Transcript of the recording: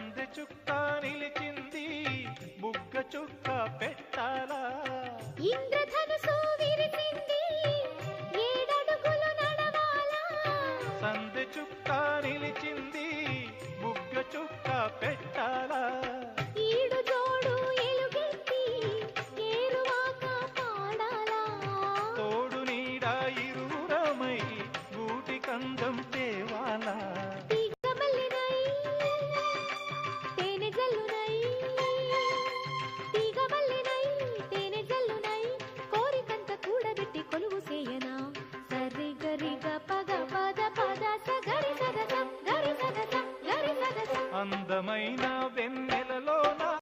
పంది చుక్క నిలిచింది బుగ్గ చుక్క పెట్టాలా? ఇంద్రధనుసు విరిచింది ఏడడుగులు నడవాలా? సంధి చుక్క నిలిచింది బుగ్గ చుక్క పెట్టాలా? అందమైన వెన్నెలలో